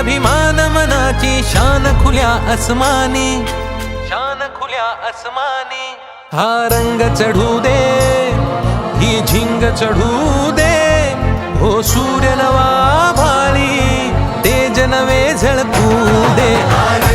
अभिमान मनाची शान खुल्या अस्मानी शान खुल्या अस्मानी हा रंग चढू दे ही झिंग चढू दे. हो सूर्य नवा भाळी तेज नवे झळकू दे दे.